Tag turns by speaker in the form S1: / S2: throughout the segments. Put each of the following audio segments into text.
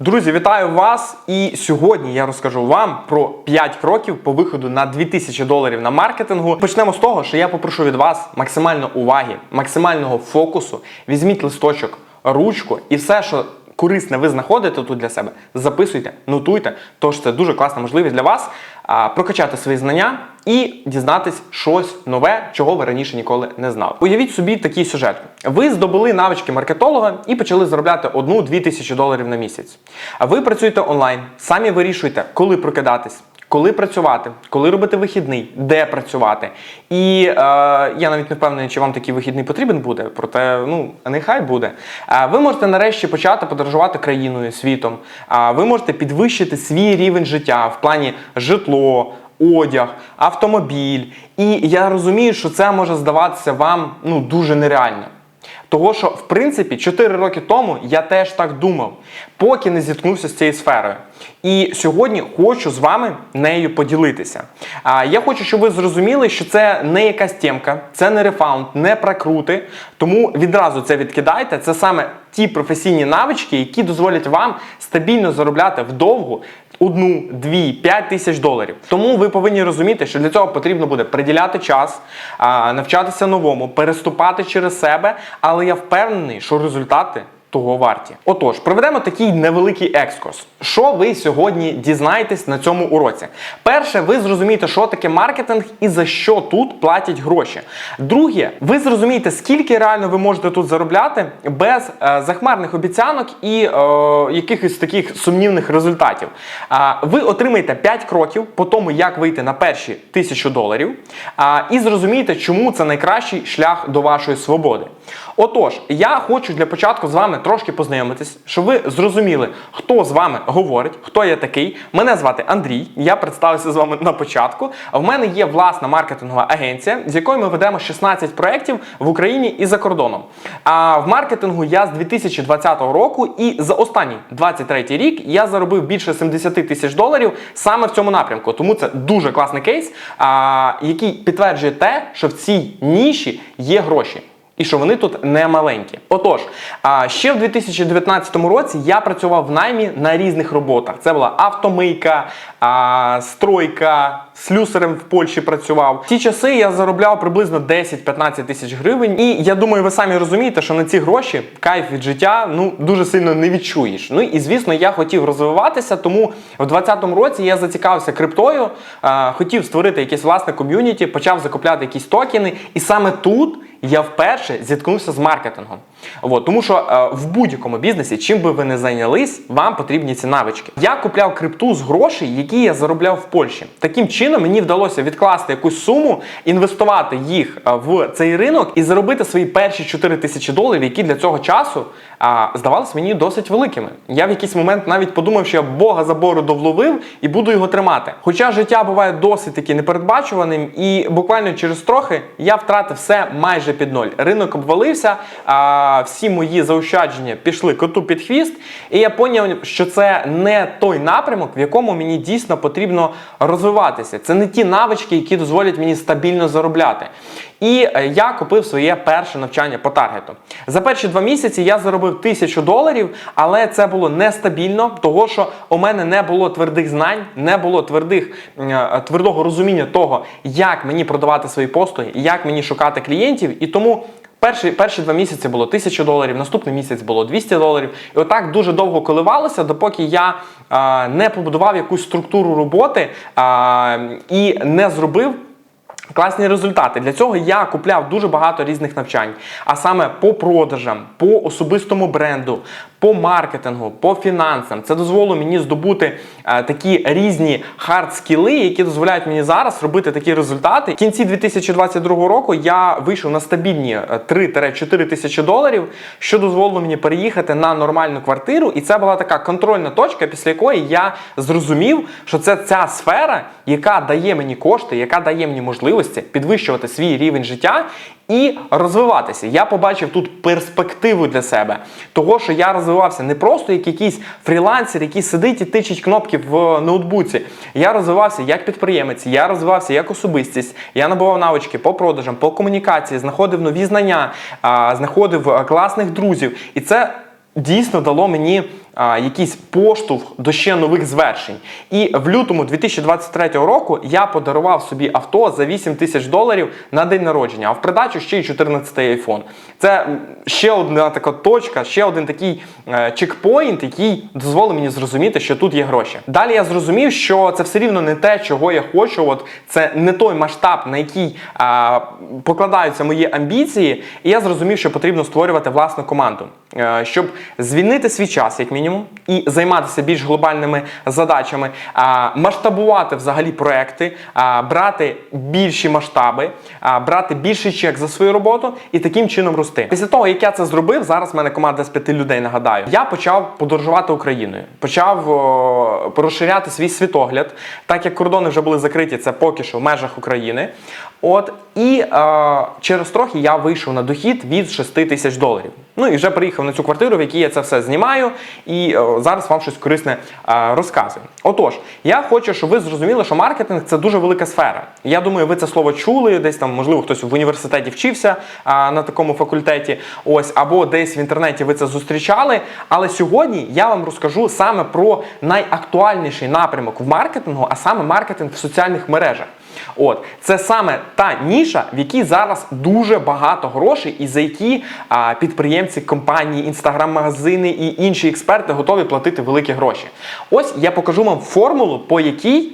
S1: Друзі, вітаю вас! І сьогодні я розкажу вам про 5 кроків по виходу на 2000 доларів на маркетингу. Почнемо з того, що я попрошу від вас максимально уваги, максимального фокусу. Візьміть листочок, ручку і все, що корисне ви знаходите тут для себе, записуйте, нотуйте. Тож це дуже класна можливість для вас прокачати свої знання і дізнатись щось нове, чого ви раніше ніколи не знали. Уявіть собі такий сюжет. Ви здобули навички маркетолога і почали заробляти одну-дві тисячі доларів на місяць. А ви працюєте онлайн, самі вирішуєте, коли прокидатись. Коли працювати, коли робити вихідний, де працювати. І е, я навіть не впевнений, чи вам такий вихідний потрібен буде, проте ну нехай буде. Е, ви можете нарешті почати подорожувати країною, світом. Е, ви можете підвищити свій рівень життя в плані житло, одяг, автомобіль. І я розумію, що це може здаватися вам ну дуже нереально. Того, що в принципі 4 роки тому я теж так думав, поки не зіткнувся з цією сферою. І сьогодні хочу з вами нею поділитися. А я хочу, щоб ви зрозуміли, що це не якась темка, це не рефаунд, не прокрути. Тому відразу це відкидайте. Це саме ті професійні навички, які дозволять вам стабільно заробляти вдовгу одну, дві, п'ять тисяч доларів. Тому ви повинні розуміти, що для цього потрібно буде приділяти час, навчатися новому, переступати через себе. Але я впевнений, що результати. Того варті. Отож, проведемо такий невеликий екскурс. Що ви сьогодні дізнаєтесь на цьому уроці? Перше, ви зрозумієте, що таке маркетинг і за що тут платять гроші. Друге, ви зрозумієте, скільки реально ви можете тут заробляти без е, захмарних обіцянок і е, якихось таких сумнівних результатів. А, ви отримаєте 5 кроків по тому, як вийти на перші тисячу доларів, а, і зрозумієте, чому це найкращий шлях до вашої свободи. Отож, я хочу для початку з вами трошки познайомитись, щоб ви зрозуміли, хто з вами говорить, хто я такий. Мене звати Андрій. Я представився з вами на початку. В мене є власна маркетингова агенція, з якою ми ведемо 16 проєктів в Україні і за кордоном. А в маркетингу я з 2020 року і за останній 23 рік я заробив більше 70 тисяч доларів саме в цьому напрямку. Тому це дуже класний кейс, який підтверджує те, що в цій ніші є гроші. І що вони тут не маленькі. Отож, ще в 2019 році я працював в наймі на різних роботах. Це була автомийка, стройка, слюсарем в Польщі працював. В ті часи я заробляв приблизно 10-15 тисяч гривень. І я думаю, ви самі розумієте, що на ці гроші кайф від життя ну дуже сильно не відчуєш. Ну і звісно, я хотів розвиватися, тому в 2020 році я зацікавився криптою, хотів створити якесь власне ком'юніті, почав закупляти якісь токени, і саме тут я вперше зіткнувся з маркетингом. От, тому що е, в будь-якому бізнесі, чим би ви не зайнялись, вам потрібні ці навички. Я купляв крипту з грошей, які я заробляв в Польщі. Таким чином мені вдалося відкласти якусь суму, інвестувати їх е, в цей ринок і заробити свої перші 4 тисячі доларів, які для цього часу е, здавалися мені досить великими. Я в якийсь момент навіть подумав, що я Бога за бороду вловив і буду його тримати. Хоча життя буває досить таки непередбачуваним, і буквально через трохи я втратив все майже під ноль. Ринок обвалився. А, всі мої заощадження пішли коту під хвіст, і я поняв, що це не той напрямок, в якому мені дійсно потрібно розвиватися. Це не ті навички, які дозволять мені стабільно заробляти. І е, я купив своє перше навчання по таргету. За перші два місяці я заробив тисячу доларів, але це було нестабільно, того що у мене не було твердих знань, не було твердих, е, твердого розуміння того, як мені продавати свої послуги, як мені шукати клієнтів. І тому Перші, перші два місяці було 1000 доларів, наступний місяць було 200 доларів. І отак дуже довго коливалося, допоки я е, не побудував якусь структуру роботи е, і не зробив. Класні результати. Для цього я купляв дуже багато різних навчань, а саме по продажам, по особистому бренду, по маркетингу, по фінансам. Це дозволило мені здобути е, такі різні хард-скіли, які дозволяють мені зараз робити такі результати. В кінці 2022 року я вийшов на стабільні е, 3-4 тисячі доларів, що дозволило мені переїхати на нормальну квартиру. І це була така контрольна точка, після якої я зрозумів, що це ця сфера, яка дає мені кошти, яка дає мені можливості підвищувати свій рівень життя і розвиватися. Я побачив тут перспективу для себе, того, що я розвивався не просто як якийсь фрілансер, який сидить і тичить кнопки в ноутбуці. Я розвивався як підприємець, я розвивався як особистість. Я набував навички по продажам, по комунікації, знаходив нові знання, знаходив е, класних друзів. І це дійсно дало мені а, якийсь поштовх до ще нових звершень. І в лютому 2023 року я подарував собі авто за 8 тисяч доларів на день народження, а в придачу ще й 14 iPhone. Це ще одна така точка, ще один такий е, чекпоінт, який дозволив мені зрозуміти, що тут є гроші. Далі я зрозумів, що це все рівно не те, чого я хочу. От це не той масштаб, на який а, покладаються мої амбіції. І я зрозумів, що потрібно створювати власну команду, е, щоб звільнити свій час, як мінімум, і займатися більш глобальними задачами, масштабувати взагалі проекти, брати більші масштаби, брати більший чек за свою роботу і таким чином рости. Після того, як я це зробив, зараз в мене команда з п'яти людей. Нагадаю, я почав подорожувати Україною, почав розширяти свій світогляд, так як кордони вже були закриті, це поки що в межах України. От і е, через трохи я вийшов на дохід від 6 тисяч доларів. Ну і вже приїхав на цю квартиру, в якій я це все знімаю, і е, зараз вам щось корисне е, розказую. Отож, я хочу, щоб ви зрозуміли, що маркетинг це дуже велика сфера. Я думаю, ви це слово чули, десь там, можливо, хтось в університеті вчився а, на такому факультеті. Ось або десь в інтернеті ви це зустрічали. Але сьогодні я вам розкажу саме про найактуальніший напрямок в маркетингу, а саме маркетинг в соціальних мережах. От це саме та ніша, в якій зараз дуже багато грошей, і за які а, підприємці, компанії, інстаграм-магазини і інші експерти готові платити великі гроші. Ось я покажу вам формулу, по якій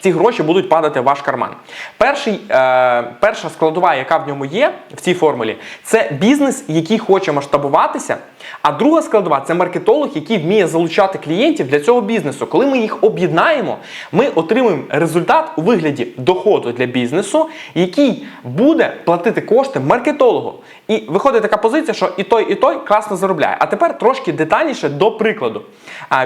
S1: ці гроші будуть падати в ваш карман. Перший, е, перша складова, яка в ньому є в цій формулі, це бізнес, який хоче масштабуватися. А друга складова це маркетолог, який вміє залучати клієнтів для цього бізнесу. Коли ми їх об'єднаємо, ми отримуємо результат у вигляді доходу для бізнесу, який буде платити кошти маркетологу. І виходить така позиція, що і той, і той класно заробляє. А тепер трошки детальніше до прикладу.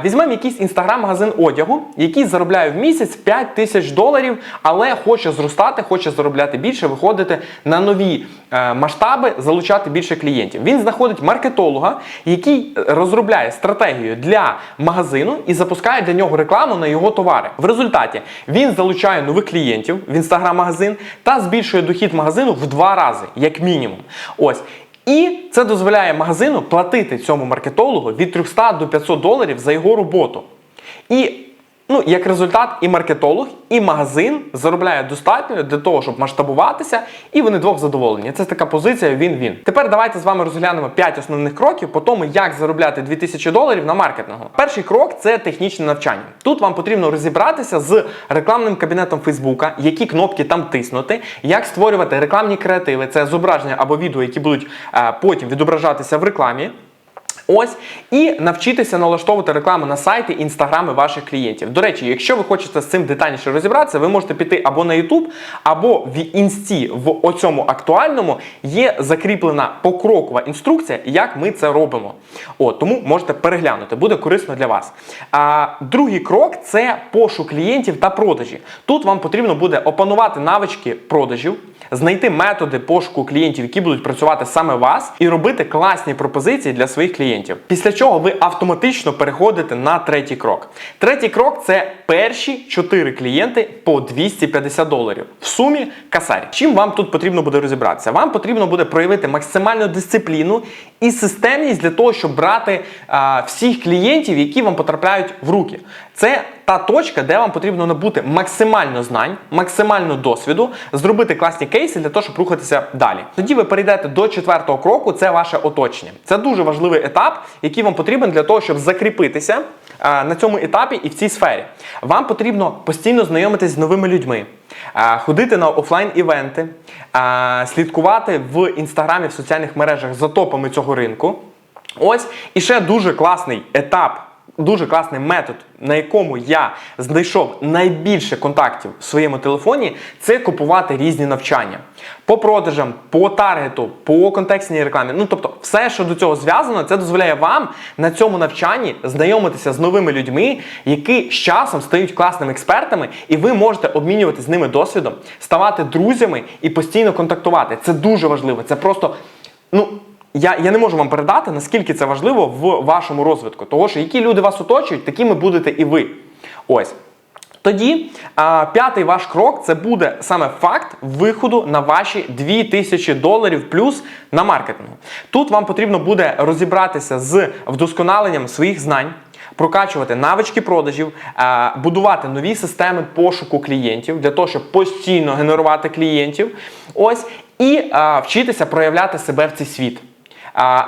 S1: Візьмемо якийсь інстаграм-магазин одягу, який заробляє в місяць 5 тисяч доларів, але хоче зростати, хоче заробляти більше, виходити на нові е, масштаби, залучати більше клієнтів. Він знаходить маркетолога, який розробляє стратегію для магазину і запускає для нього рекламу на його товари. В результаті він залучає нових клієнтів в інстаграм-магазин та збільшує дохід магазину в два рази, як мінімум. Ось. І це дозволяє магазину платити цьому маркетологу від 300 до 500 доларів за його роботу. І Ну, як результат, і маркетолог, і магазин заробляють достатньо для того, щоб масштабуватися, і вони двох задоволені. Це така позиція він-він. Тепер давайте з вами розглянемо 5 основних кроків по тому, як заробляти 2000 доларів на маркетингу. Перший крок це технічне навчання. Тут вам потрібно розібратися з рекламним кабінетом Фейсбука, які кнопки там тиснути, як створювати рекламні креативи, це зображення або відео, які будуть е, потім відображатися в рекламі. Ось і навчитися налаштовувати рекламу на сайти інстаграми ваших клієнтів. До речі, якщо ви хочете з цим детальніше розібратися, ви можете піти або на YouTube, або в інсті в оцьому актуальному є закріплена покрокова інструкція, як ми це робимо. От, тому можете переглянути, буде корисно для вас. А другий крок це пошук клієнтів та продажі. Тут вам потрібно буде опанувати навички продажів, знайти методи пошуку клієнтів, які будуть працювати саме вас, і робити класні пропозиції для своїх клієнтів. Після чого ви автоматично переходите на третій крок. Третій крок це перші 4 клієнти по 250 доларів. В сумі касарь. Чим вам тут потрібно буде розібратися? Вам потрібно буде проявити максимальну дисципліну і системність для того, щоб брати а, всіх клієнтів, які вам потрапляють в руки. Це та точка, де вам потрібно набути максимально знань, максимально досвіду, зробити класні кейси для того, щоб рухатися далі. Тоді ви перейдете до четвертого кроку, це ваше оточення. Це дуже важливий етап, який вам потрібен для того, щоб закріпитися на цьому етапі і в цій сфері. Вам потрібно постійно знайомитись з новими людьми, ходити на офлайн-івенти, слідкувати в інстаграмі, в соціальних мережах за топами цього ринку. Ось і ще дуже класний етап. Дуже класний метод, на якому я знайшов найбільше контактів в своєму телефоні, це купувати різні навчання по продажам, по таргету, по контекстній рекламі. Ну тобто, все, що до цього зв'язано, це дозволяє вам на цьому навчанні знайомитися з новими людьми, які з часом стають класними експертами, і ви можете обмінювати з ними досвідом, ставати друзями і постійно контактувати. Це дуже важливо. Це просто ну. Я, я не можу вам передати, наскільки це важливо в вашому розвитку. Того, що які люди вас оточують, такими будете і ви. Ось. Тоді а, п'ятий ваш крок це буде саме факт виходу на ваші 2000 доларів плюс на маркетингу. Тут вам потрібно буде розібратися з вдосконаленням своїх знань. Прокачувати навички продажів, будувати нові системи пошуку клієнтів для того, щоб постійно генерувати клієнтів. Ось і вчитися проявляти себе в цей світ.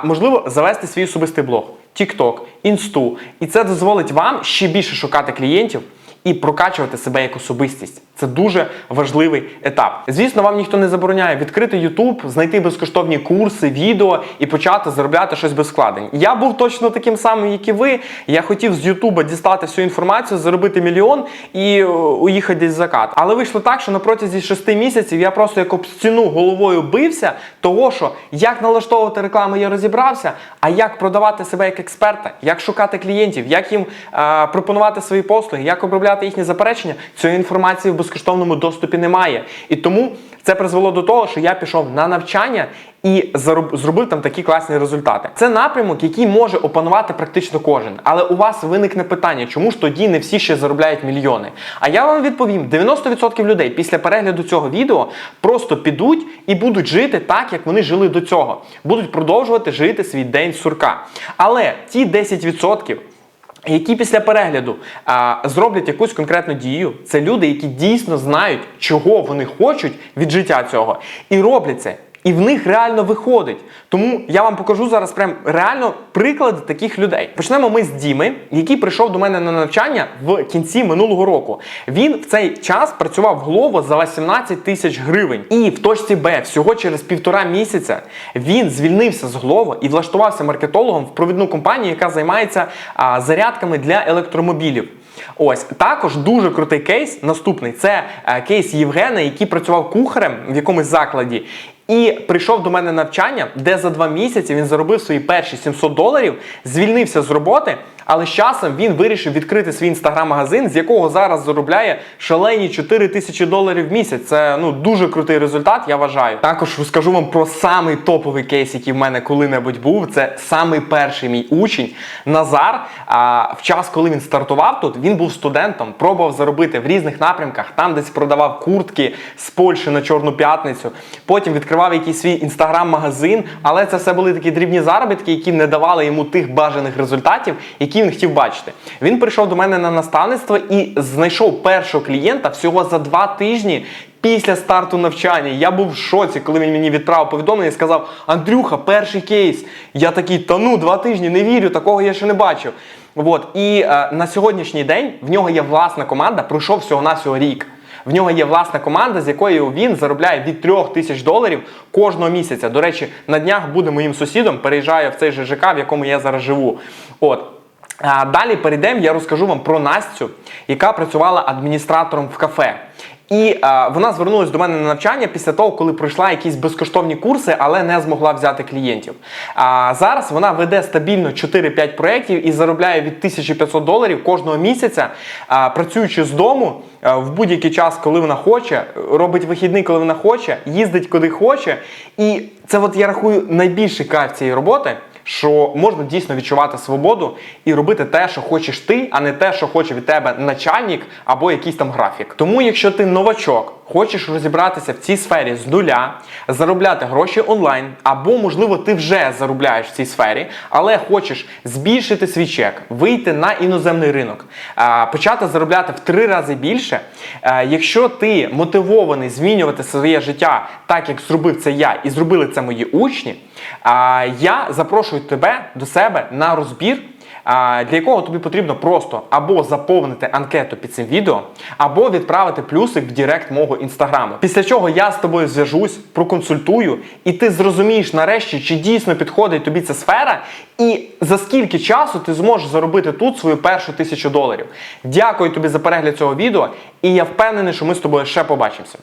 S1: Можливо, завести свій особистий блог, TikTok, Інсту. І це дозволить вам ще більше шукати клієнтів і прокачувати себе як особистість. Це дуже важливий етап. Звісно, вам ніхто не забороняє відкрити YouTube, знайти безкоштовні курси, відео і почати заробляти щось без вкладень. Я був точно таким самим, як і ви. Я хотів з YouTube дістати всю інформацію, заробити мільйон і е, уїхати десь в закат. Але вийшло так, що на протязі шести місяців я просто як об стіну головою бився, того що як налаштовувати рекламу, я розібрався, а як продавати себе як експерта, як шукати клієнтів, як їм е, пропонувати свої послуги, як обробляти їхні заперечення, цієї інформації в безкоштовному доступі немає. І тому це призвело до того, що я пішов на навчання і зароб- зробив там такі класні результати. Це напрямок, який може опанувати практично кожен. Але у вас виникне питання, чому ж тоді не всі ще заробляють мільйони? А я вам відповім: 90% людей після перегляду цього відео просто підуть і будуть жити так, як вони жили до цього. Будуть продовжувати жити свій день сурка. Але ті 10%, які після перегляду а, зроблять якусь конкретну дію, це люди, які дійсно знають, чого вони хочуть від життя цього, і роблять це. І в них реально виходить. Тому я вам покажу зараз прям реально приклади таких людей. Почнемо ми з Діми, який прийшов до мене на навчання в кінці минулого року. Він в цей час працював Glovo за 18 тисяч гривень. І в точці Б всього через півтора місяця він звільнився з Glovo і влаштувався маркетологом в провідну компанію, яка займається а, зарядками для електромобілів. Ось також дуже крутий кейс. Наступний це е, кейс Євгена, який працював кухарем в якомусь закладі. І прийшов до мене навчання, де за два місяці він заробив свої перші 700 доларів, звільнився з роботи, але з часом він вирішив відкрити свій інстаграм-магазин, з якого зараз заробляє шалені 4 тисячі доларів в місяць. Це ну дуже крутий результат, я вважаю. Також розкажу вам про самий топовий кейс, який в мене коли-небудь був. Це самий перший мій учень Назар. А в час, коли він стартував тут, він був студентом, пробував заробити в різних напрямках. Там десь продавав куртки з Польщі на Чорну п'ятницю. Потім відкривав якийсь свій інстаграм-магазин, але це все були такі дрібні заробітки, які не давали йому тих бажаних результатів, які він хотів бачити. Він прийшов до мене на наставництво і знайшов першого клієнта всього за два тижні. Після старту навчання я був в шоці, коли він мені відправив повідомлення і сказав: Андрюха, перший кейс. Я такий, та ну, два тижні, не вірю, такого я ще не бачив. От. І е, на сьогоднішній день в нього є власна команда, пройшов всього на всього рік. В нього є власна команда, з якою він заробляє від 3 тисяч доларів кожного місяця. До речі, на днях буде моїм сусідом, переїжджає в цей же ЖК, в якому я зараз живу. От. Далі перейдемо, я розкажу вам про Настю, яка працювала адміністратором в кафе. І а, вона звернулася до мене на навчання після того, коли пройшла якісь безкоштовні курси, але не змогла взяти клієнтів. А зараз вона веде стабільно 4-5 проєктів і заробляє від 1500 доларів кожного місяця, а, працюючи з дому а, в будь-який час, коли вона хоче, робить вихідний, коли вона хоче, їздить куди хоче. І це, от я рахую, найбільший кайф цієї роботи що можна дійсно відчувати свободу і робити те, що хочеш ти, а не те, що хоче від тебе начальник або якийсь там графік. Тому, якщо ти новачок, хочеш розібратися в цій сфері з нуля, заробляти гроші онлайн, або, можливо, ти вже заробляєш в цій сфері, але хочеш збільшити свій чек, вийти на іноземний ринок, почати заробляти в три рази більше. Якщо ти мотивований змінювати своє життя так, як зробив це я, і зробили це мої учні, я запрошую тебе до себе на розбір. Для якого тобі потрібно просто або заповнити анкету під цим відео, або відправити плюсик в Директ мого інстаграму. Після чого я з тобою зв'яжусь, проконсультую, і ти зрозумієш нарешті, чи дійсно підходить тобі ця сфера, і за скільки часу ти зможеш заробити тут свою першу тисячу доларів. Дякую тобі за перегляд цього відео, і я впевнений, що ми з тобою ще побачимося.